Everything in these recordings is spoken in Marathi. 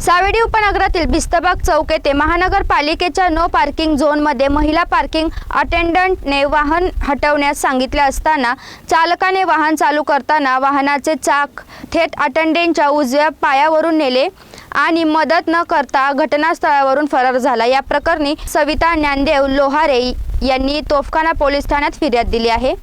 सावेडी उपनगरातील भिस्तबाग चौक येथे महानगरपालिकेच्या नो पार्किंग झोनमध्ये महिला पार्किंग अटेंडंटने वाहन हटवण्यास सांगितले असताना चालकाने वाहन चालू करताना वाहनाचे चाक थेट अटेंडंटच्या उजव्या पायावरून नेले आणि मदत न करता घटनास्थळावरून फरार झाला. या प्रकरणी सविता ज्ञानदेव लोहारे यांनी तोफखाना पोलीस ठाण्यात फिर्याद दिली आहे.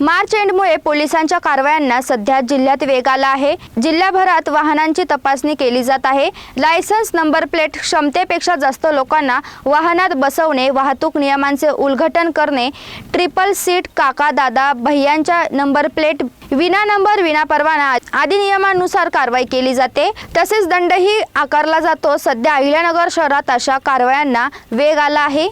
मार्च एंडमुळे पोलिसांच्या कारवायांना सध्या जिल्ह्यात वेग आला आहे. जिल्ह्याभरात वाहनांची तपासणी केली जात आहे. लायसन्स नंबर प्लेट क्षमतेपेक्षा जास्त लोकांना वाहनात बसवणे वाहतूक नियमांचे उल्घटन करणे ट्रिपल सीट काका दादा भैयांच्या नंबर प्लेट विना नंबर विना परवाना आदी नियमानुसार कारवाई केली जाते. तसेच दंडही आकारला जातो. सध्या अहिल्यानगर शहरात अशा कारवायांना वेग आला आहे.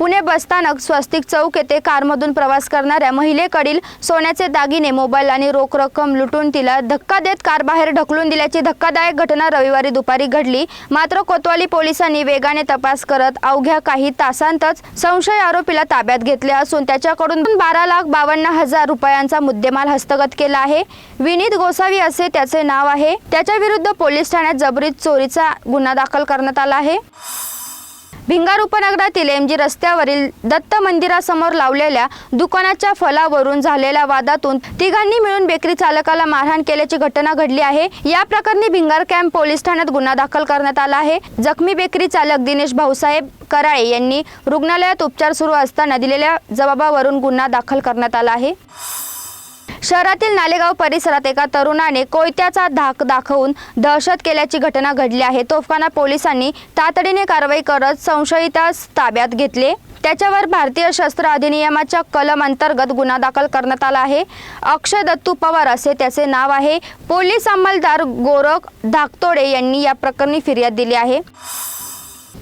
पुणे बसस्थानक स्वस्तिक चौक येथे कारमधून प्रवास करणाऱ्या महिलेकडील सोन्याचे दागिने मोबाईल आणि रोख रक्कम लुटून तिला धक्का देत कार बाहेर ढकलून दिल्याची धक्कादायक घटना रविवारी दुपारी घडली. मात्र कोतवाली पोलिसांनी वेगाने तपास करत अवघ्या काही तासांतच संशय आरोपीला ताब्यात घेतले असून त्याच्याकडून बारा लाख बावन्न हजार रुपयांचा मुद्देमाल हस्तगत केला आहे. विनीत गोसावी असे त्याचे नाव आहे. त्याच्या विरुद्ध पोलीस ठाण्यात जबरीत चोरीचा गुन्हा दाखल करण्यात आला आहे. भिंगार उपनगरातील एमजी रस्त्यावरील दत्त मंदिरासमोर लावलेल्या दुकानाच्या फलावरून झालेल्या वादातून तिघांनी मिळून बेकरी चालकाला मारहाण केल्याची घटना घडली आहे. या प्रकरणी भिंगार कॅम्प पोलीस ठाण्यात गुन्हा दाखल करण्यात आला आहे. जखमी बेकरी चालक दिनेश भाऊसाहेब कराळे यांनी रुग्णालयात उपचार सुरू असताना दिलेल्या जबाबावरून गुन्हा दाखल करण्यात आला आहे. शहरातील नालेगाव परिसरात एका तरुणाने कोयत्याचा धाक दाखवून दहशत केल्याची घटना घडली आहे. तोफखाना पोलिसांनी तातडीने कारवाई करत संशयितास ताब्यात घेतले. त्याच्यावर भारतीय शस्त्र अधिनियमाच्या कलम अंतर्गत गुन्हा दाखल करण्यात आला आहे. अक्षय दत्तू पवार असे त्याचे नाव आहे. पोलीस अंमलदार गोरख धाकतोडे यांनी या प्रकरणी फिर्याद दिली आहे.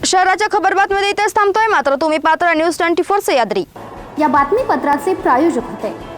शहराच्या खबरबातमध्ये इथेच थांबतोय. मात्र तुम्ही पात्र न्यूज ट्वेंटी फोर सह्याद्री या बातमीपत्राचे प्रायोजक होते.